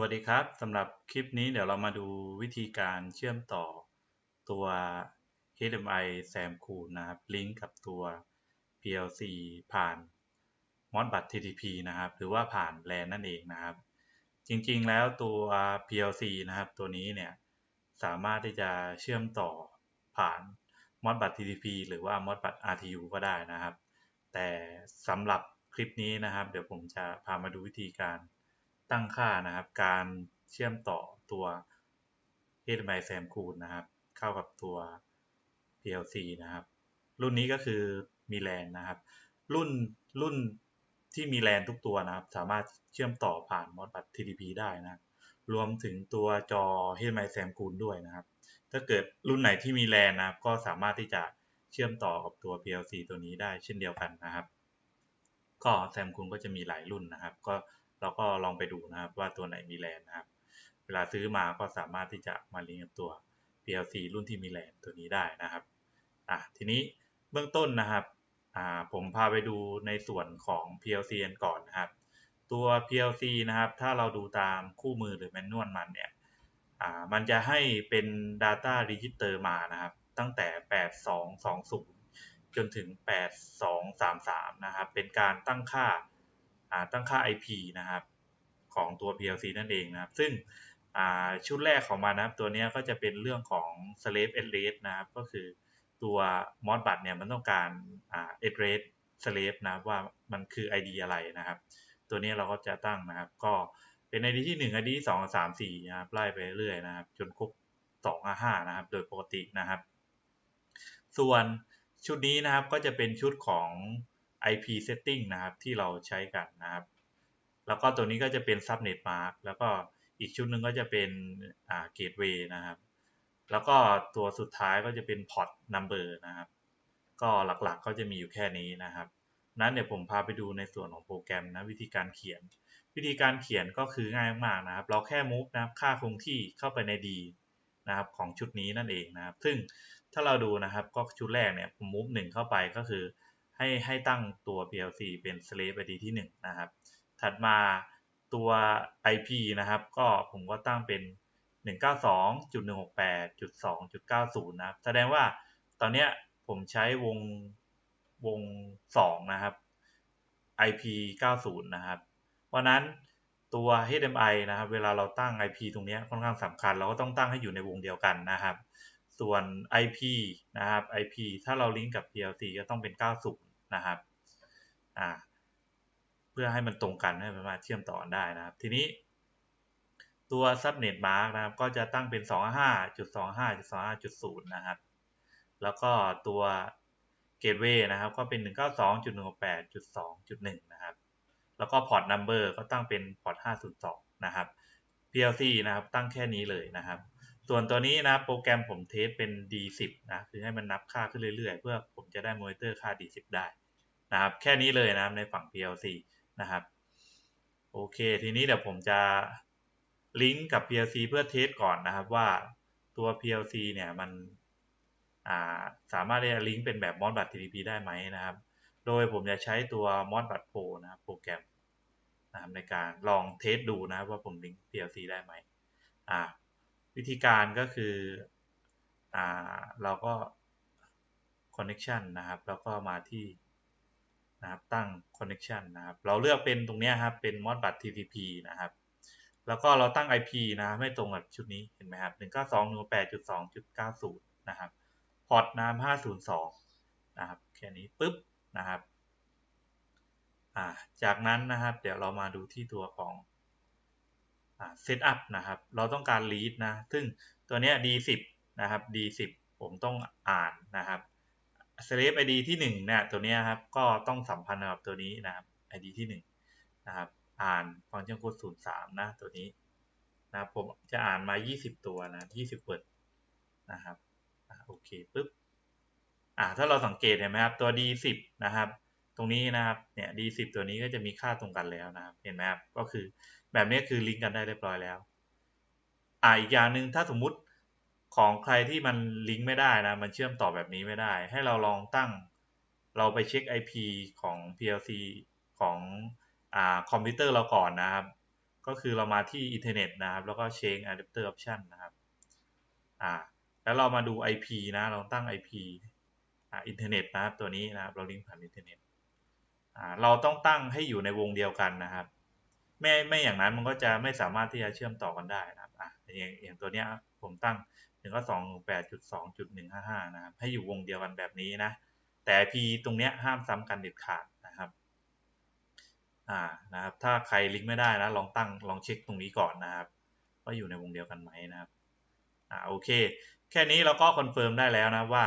วัสดีครับสำหรับคลิปนี้เดี๋ยวเรามาดูวิธีการเชื่อมต่อตัว HDMI SAM คูณนะครับ ลิงก์กับตัว PLC ผ่าน Modbus TTP นะครับ หรือว่าผ่าน LAN นั่นเองนะครับ จริงๆแล้วตัว PLC นะครับ ตัวนี้เนี่ย สามารถที่จะเชื่อมต่อผ่าน Modbus TTP หรือว่า Modbus RTU ก็ได้นะครับ แต่สำหรับคลิปนี้นะครับ เดี๋ยวผมจะพามาดูวิธีการ ตั้งค่านะครับ การเชื่อมต่อตัว HDMI SAM คูณนะครับ เข้ากับตัว PLC นะครับ รุ่นนี้ก็คือมีแลนนะครับ รุ่นรุ่นที่มีแลนทุกตัวนะครับ สามารถเชื่อมต่อผ่าน Modbus TTP ได้นะรวมถึงตัวจอ HDMI SAM คูณด้วยนะครับ ถ้าเกิดรุ่นไหนที่มีแลนนะครับ ก็สามารถที่จะเชื่อมต่อกับตัว PLC ตัวนี้ได้เช่นเดียวกันนะครับ ก็แซมคูณก็จะมีหลายรุ่นนะครับ ก็ เราก็ลองไปดูนะครับว่าตัวไหนมีแลนนะครับ เวลาซื้อมาก็สามารถที่จะมาลิงก์กับตัว PLC รุ่นที่มีแลนตัวนี้ได้นะครับอะทีนี้เบื้องต้นนะครับอ่าผมพาไปดูในส่วนของ PLC กันก่อนนะครับ ตัว PLC นะครับ ถ้าเราดูตามคู่มือหรือแมนนวลมันเนี่ยอ่ามันจะให้เป็น Data Register มานะครับ ตั้งแต่ 8220 จนถึง 8233 นะครับ เป็นการตั้งค่า ตั้งค่า IP นะครับของตัว PLC นั่นเองนะครับ ซึ่งชุดแรกของมันนะครับ ตัวนี้ก็จะเป็นเรื่องของ slave address นะครับ ก็คือตัว Modbus เนี่ยมันต้องการ address slave นะครับว่ามันคือ ID อะไรนะครับ ตัวนี้เราก็จะตั้งนะครับ ก็เป็น ID ที่ 1 ID ที่2 3 4นะครับไล่ไปเรื่อยนะครับ จนครบ2 5นะครับ โดยปกตินะครับ ส่วนชุดนี้นะครับก็จะเป็นชุดของ IP setting นะครับที่เราใช้กันนะครับ แล้วก็ตัวนี้ก็จะเป็น subnet mask แล้วก็อีกชุดหนึ่งก็จะเป็นอ่า gateway นะครับ แล้วก็ตัวสุดท้ายก็จะเป็น port number นะครับ ก็หลักๆก็จะมีอยู่แค่นี้นะครับนั้นเดี๋ยวผมพาไปดูในส่วนของโปรแกรมนะวิธีการเขียน วิธีการเขียนก็คือง่ายมากนะครับ เราแค่ move นะครับค่าคงที่เข้าไปใน D นะครับของชุดนี้นั่นเองนะครับ ซึ่งถ้าเราดูนะครับก็ชุดแรกเนี่ยผม move 1เข้าไปก็คือ ให้ให้ตั้งตัว PLC เป็น slave ID ที่1นะครับ ถัดมาตัว IP นะครับ ก็ผมก็ตั้งเป็น 192.168.2.90 นะครับ แสดงว่าตอนนี้ผมใช้วงวง 2 นะครับ IP 90 นะครับ เพราะนั้นตัว HDMI นะครับ เวลาเราตั้ง IP ตรงนี้ค่อนข้างสำคัญ เราก็ต้องตั้งให้อยู่ในวงเดียวกันนะครับ ส่วน IP นะครับ IP ถ้าเราลิงก์กับ PLC ก็ต้องเป็น 90 นะครับอ่าเพื่อให้มันตรงกันให้มันมาเชื่อมต่อได้นะครับ ทีนี้ ตัว subnet mask นะครับ ก็จะตั้งเป็น 255.25.25.0 นะครับ แล้วก็ตัว gateway นะครับ ก็เป็น 192.168.2.1 นะครับ แล้วก็ port number ก็ตั้งเป็น port 502 นะครับ PLC นะครับ ตั้งแค่นี้เลยนะครับ ส่วนตัวนี้นะโปรแกรมผมเทสเป็น D10 นะคือให้มันนับค่าขึ้นเรื่อยๆ เพื่อผมจะได้มอนิเตอร์ค่า D10 ได้นะครับ แค่นี้เลยนะในฝั่ง PLC นะครับ โอเค ทีนี้เดี๋ยวผมจะลิงก์กับ PLC เพื่อเทสก่อนนะครับว่าตัว PLC เนี่ยมันสามารถที่จะลิงก์เป็นแบบ Modbus TTP ได้ไหมนะครับ โดยผมจะใช้ตัว Modbus Pro นะครับโปรแกรมนะครับในการลองเทสดูนะครับว่าผมลิงก์ PLC ได้ไหมอ่า วิธีการก็คืออ่าเราก็ connection นะครับ แล้วก็มาที่นะครับตั้ง connection นะครับ เราเลือกเป็นตรงนี้ครับ เป็น modbus TCP นะครับ แล้วก็เราตั้ง IP นะไม่ตรงกับชุดนี้เห็นไหมครับ1 9 2 1 8 2 9 0นะครับ พอร์ตน้ำ502นะครับแค่นี้ปุ๊บนะครับ อ่า จากนั้นนะครับ เดี๋ยวเรามาดูที่ตัวของ เซตอัพนะครับ เราต้องการ read นะ ซึ่งตัวนี้ D10 นะครับ D10 ผมต้องอ่านนะครับ slave id ที่1เนี่ยตัวนี้ครับ ก็ต้องสัมพันธ์กับตัวนี้นะครับ id ที่1นะครับ อ่านฟังก์ชันโค้ด03 นะ ตัวนี้นะผมจะอ่านมา 20 ตัวนะ 20เวิดนะครับโอเคปุ๊บอ่าถ้าเราสังเกตเห็นไหมครับ ตัว D10 นะครับ ตรงนี้นะครับเนี่ย D10 ตัวนี้ก็จะมีค่าตรงกันแล้วนะครับเห็นไหมครับก็คือแบบนี้คือลิงก์กันได้เรียบร้อยแล้วอ่าอีกอย่างหนึ่งถ้าสมมุติของใครที่มันลิงก์ไม่ได้นะ มันเชื่อมต่อแบบนี้ไม่ได้ ให้เราลองตั้งเราไปเช็ค IP ของ PLC ของอ่าคอมพิวเตอร์เราก่อนนะครับ ก็คือเรามาที่อินเทอร์เน็ตนะครับ แล้วก็ change adapter option นะครับอ่าแล้วเรามาดู IP นะ เราตั้ง IP อ่าอินเทอร์เน็ตนะครับตัวนี้นะครับ เราลิงก์ผ่านอินเทอร์เน็ต เราต้องตั้งให้อยู่ในวงเดียวกันนะครับ ไม่ไม่อย่างนั้นมันก็จะไม่สามารถที่จะเชื่อมต่อกันได้นะครับอะอย่างอย่างตัวเนี้ยผมตั้งหนึ่งก็สองแปดจุดสองจุดหนึ่งห้าห้านะครับ ให้อยู่วงเดียวกันแบบนี้นะ แต่ IP ตรงเนี้ยห้ามซ้ำกันเด็ดขาดนะครับอ่านะครับ ถ้าใครลิงก์ไม่ได้นะ ลองตั้งลองเช็คตรงนี้ก่อนนะครับว่าอยู่ในวงเดียวกันไหมนะครับอ่าโอเค แค่นี้เราก็คอนเฟิร์มได้แล้วนะว่า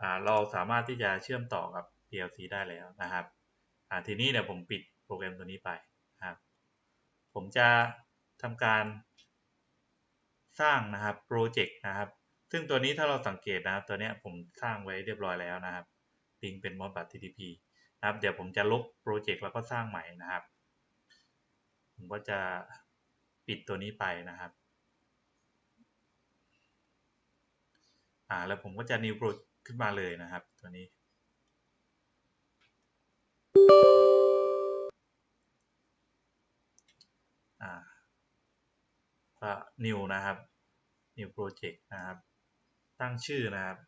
อ่าเราสามารถที่จะเชื่อมต่อกับ PLC ได้แล้วนะครับอ่าทีนี้เดี๋ยวผมปิดโปรแกรมตัวนี้ไปนะครับ ผมจะทำการสร้างนะครับโปรเจกต์นะครับ ซึ่งตัวนี้ถ้าเราสังเกตนะครับตัวเนี้ยผมสร้างไว้เรียบร้อยแล้วนะครับลิงเป็นมอดบัต TTP นะครับ เดี๋ยวผมจะลบโปรเจกต์แล้วก็สร้างใหม่นะครับ ผมก็จะปิดตัวนี้ไปนะครับอ่าแล้วผมก็จะ new project ขึ้นมาเลยนะครับ ตัวนี้ ก็ new นะครับ new project นะครับ ตั้งชื่อนะครับ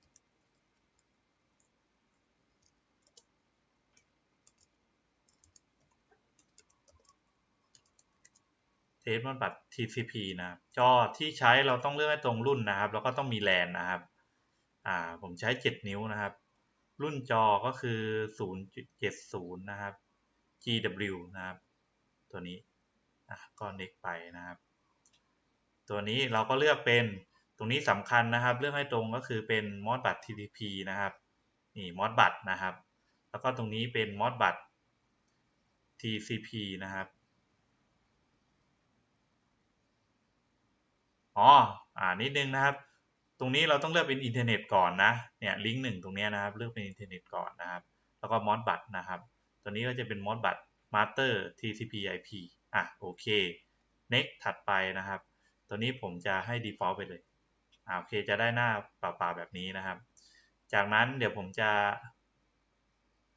เทสมันบัตร TCP นะครับจอที่ใช้เราต้องเลือกให้ตรงรุ่นนะครับ แล้วก็ต้องมีแลนนะครับ อ่า ผมใช้ 7 นิ้วนะครับ รุ่นจอก็คือ 0.70 นะครับ GW นะครับ ตัวนี้ อะก็ next ไปนะครับ ตัวนี้เราก็เลือกเป็นตรงนี้สำคัญนะครับ เลือกให้ตรงก็คือเป็น Modbus TCP นะครับนี่ Modbus นะครับ แล้วก็ตรงนี้เป็น Modbus TCP นะครับอ๋ออ่านิดนึงนะครับ ตรงนี้เราต้องเลือกเป็นอินเทอร์เน็ตก่อนนะเนี่ยลิงก์หนึ่งตรงนี้นะครับ เลือกเป็นอินเทอร์เน็ตก่อนนะครับ แล้วก็ Modbus นะครับ ตัวนี้ก็จะเป็น Modbus Master TCP IP อะโอเค next ถัดไปนะครับ ตัวนี้ผมจะให้ default ไปเลยอ่าโอเคจะได้หน้าเปล่าๆแบบนี้นะครับ จากนั้นเดี๋ยวผมจะ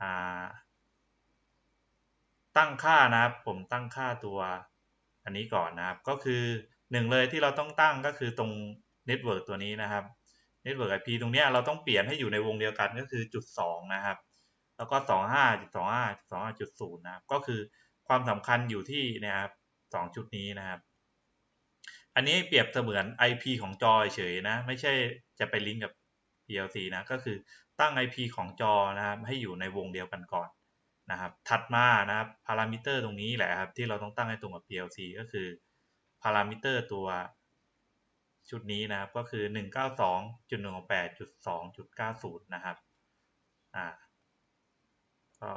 อ่าตั้งค่านะครับ ผมตั้งค่าตัวอันนี้ก่อนนะครับ ก็คือหนึ่งเลยที่เราต้องตั้งก็คือตรง network ตัวนี้นะครับ network IP ตรงเนี้ยเราต้องเปลี่ยนให้อยู่ในวงเดียวกันก็คือจุดสองนะครับ แล้วก็สองห้าจุดสองห้าสองห้าจุดศูนย์นะครับ ก็คือความสำคัญอยู่ที่นะครับสองจุดนี้นะครับ อันนี้เปรียบเสมือน IP ของจอเฉยนะ ไม่ใช่จะไปลิงก์กับ PLC นะ ก็คือตั้ง IP ของจอนะครับให้อยู่ในวงเดียวกันก่อนนะครับ ถัดมานะครับพารามิเตอร์ตรงนี้แหละครับที่เราต้องตั้งให้ตรงกับ PLC ก็คือพารามิเตอร์ตัวชุดนี้นะครับก็คือ 192.168.2.90 นะครับ อ่า ก็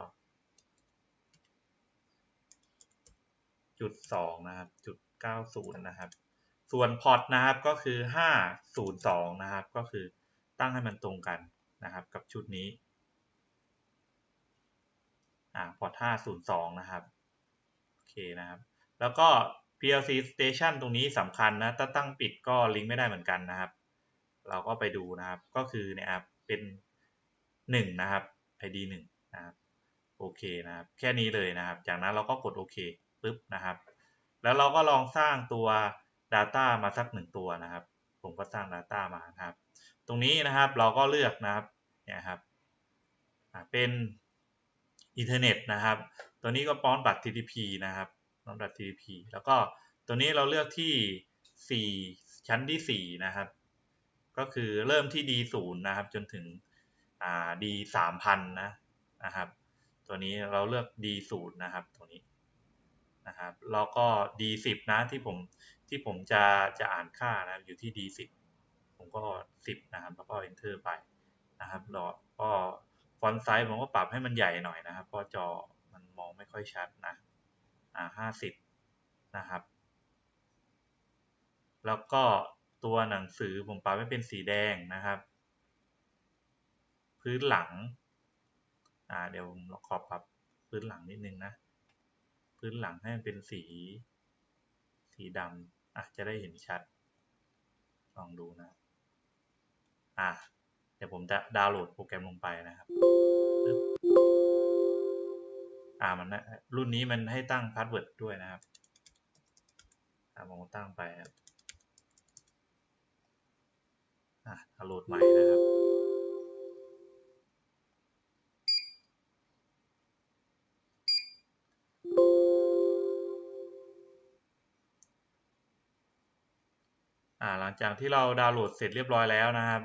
จุดสองนะครับ จุดเก้าศูนย์นะครับ ส่วนพอร์ตนะครับก็คือห้าศูนย์สองนะครับ ก็คือตั้งให้มันตรงกันนะครับ กับชุดนี้อ่าพอร์ตห้าศูนย์สองนะครับ โอเคนะครับ แล้วก็ PLC station ตรงนี้สำคัญนะ ถ้าตั้งปิดก็ลิงก์ไม่ได้เหมือนกันนะครับ เราก็ไปดูนะครับ ก็คือเนี่ยครับเป็นหนึ่งนะครับ ID หนึ่งนะครับ โอเคนะครับ แค่นี้เลยนะครับ จากนั้นเราก็กดโอเคปุ๊บนะครับ แล้วเราก็ลองสร้างตัว Data มาสักหนึ่งตัวนะครับ ผมก็สร้าง Data มานะครับ ตรงนี้นะครับเราก็เลือกนะครับเนี่ยครับเป็นอินเทอร์เน็ตนะครับ ตัวนี้ก็ป้อนบัตร TTP นะครับป้อนบัตร TTP แล้วก็ตัวนี้เราเลือกที่ 4 ชั้นที่ 4 นะครับ ก็คือเริ่มที่ D0 นะครับ จนถึง D 3,000 นะนะครับ ตัวนี้เราเลือก D0 นะครับ ตัวนี้นะครับ แล้วก็ D10 นะที่ผม ที่ผมจะจะอ่านค่านะอยู่ที่ D10 ผมก็ 10 นะครับ แล้วก็ enter ไปนะครับแล้วก็ฟอนต์ไซส์ผมก็ปรับให้มันใหญ่หน่อยนะครับ เพราะจอมันมองไม่ค่อยชัดนะอ่า50 นะครับ แล้วก็ตัวหนังสือผมปรับให้เป็นสีแดงนะครับ พื้นหลังอ่าเดี๋ยวผมขอปรับพื้นหลังนิดนึงนะ พื้นหลังให้มันเป็นสี สีดำ อะจะได้เห็นชัด ลองดูนะ อะเดี๋ยวผมจะดาวน์โหลดโปรแกรมลงไปนะครับอ่ามันรุ่นนี้มันให้ตั้งพาสเวิร์ดด้วยนะครับอะผมตั้งไปครับอะโหลดใหม่นะครับ อ่าหลังจากที่เราดาวน์โหลดเสร็จเรียบร้อยแล้วนะครับ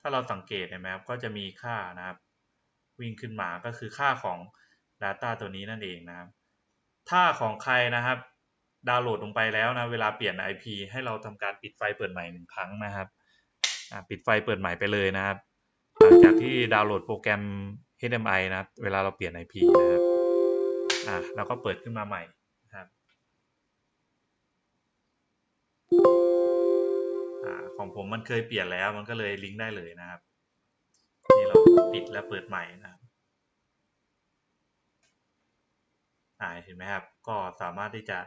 ถ้าเราสังเกตเห็นไหมครับก็จะมีค่านะครับ วิ่งขึ้นมาก็คือค่าของ Data ตัวนี้นั่นเองนะครับ ถ้าของใครนะครับ ดาวน์โหลดลงไปแล้วนะเวลาเปลี่ยน IP ให้เราทำการปิดไฟเปิดใหม่หนึ่งครั้งนะครับปิดไฟเปิดใหม่ไปเลยนะครับหลังจากที่ดาวน์โหลดโปรแกรม HMI นะเวลาเราเปลี่ยน IP นะครับอ่าเราก็เปิดขึ้นมาใหม่ อ่าของผมมันเคยเปลี่ยนแล้ว มันก็เลยลิงก์ได้เลยนะครับนี่เราปิดแล้วเปิดใหม่นะครับอ่าเห็นไหมครับ ก็สามารถที่จะ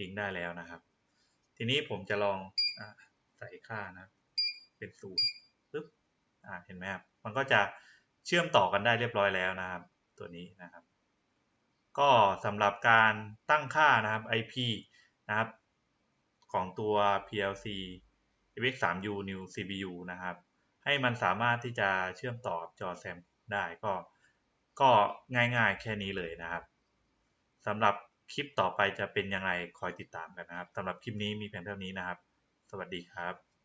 ลิงก์ได้แล้วนะครับ ทีนี้ผมจะลองอใส่ค่านะ เป็นศูนย์ปึ๊บอ่าเห็นไหมครับ มันก็จะเชื่อมต่อกันได้เรียบร้อยแล้วนะครับ ตัวนี้นะครับ ก็สำหรับการตั้งค่านะครับ IP นะครับ ของตัว PLC FX3U New CPU นะครับ ให้มันสามารถที่จะเชื่อมต่อจอแซมได้ก็ก็ง่ายๆแค่นี้เลยนะครับสำหรับคลิปต่อไปจะเป็นยังไงคอยติดตามกันนะครับสำหรับคลิปนี้มีเพียงเท่านี้นะครับ สวัสดีครับ